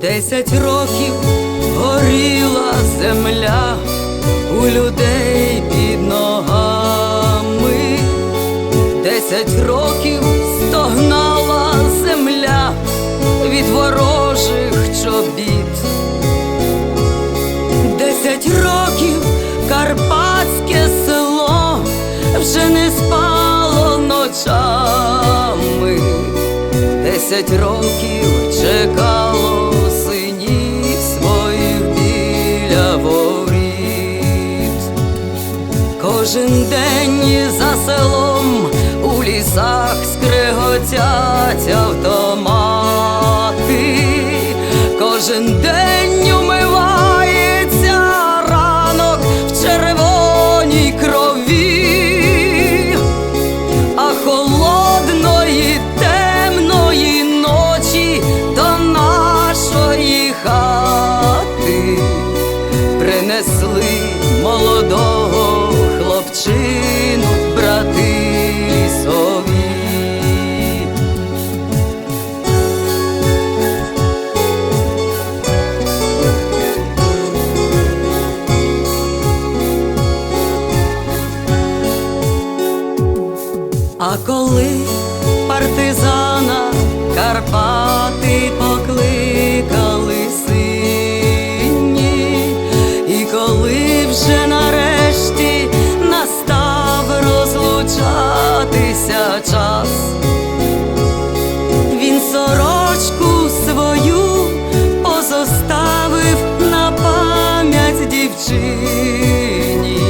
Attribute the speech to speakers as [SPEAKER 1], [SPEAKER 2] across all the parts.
[SPEAKER 1] Десять років горіла земля у людей під ногами, десять років стогнала земля від ворожих чобіт, десять років карпатське село вже не спало ночами, десять років чекало Кожен день за селом у лісах скриготять автомати, кожен день Карпати покликали сині, і коли вже нарешті настав розлучатися час, він сорочку свою позоставив на пам'ять дівчині,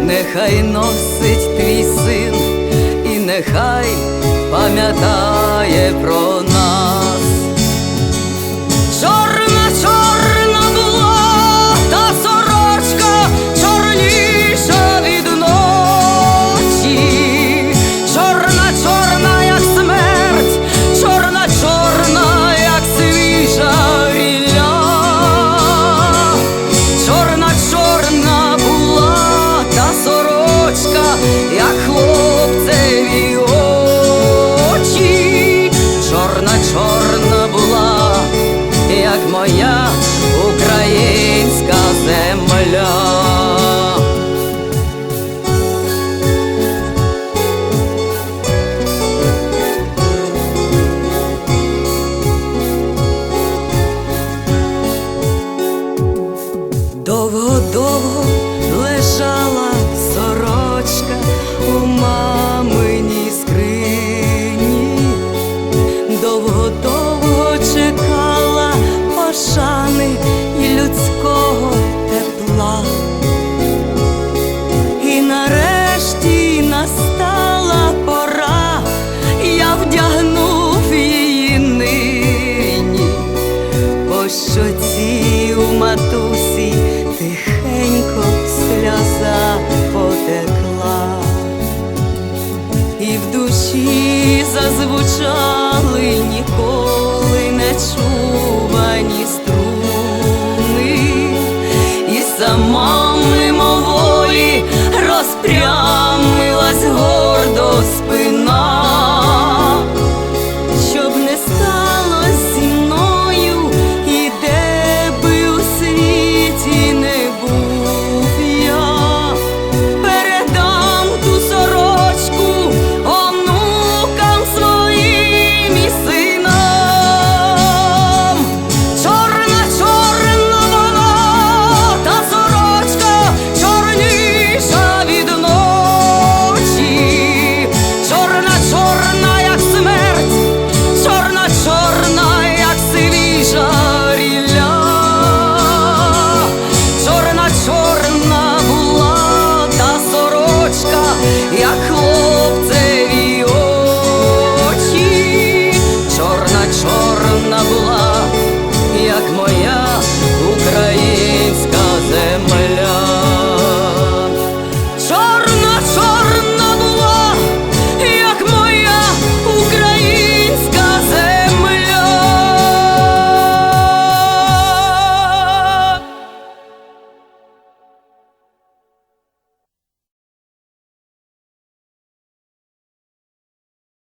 [SPEAKER 1] нехай носить твій син, і нехай пам'ятає про довго-довго лежала сорочка у маминій скрині, довго-довго чекала пошани і людського тепла. І нарешті настала пора, я вдягнув її нині. По щоці у мату тихенько сльоза потекла, і в душі зазвучали ні.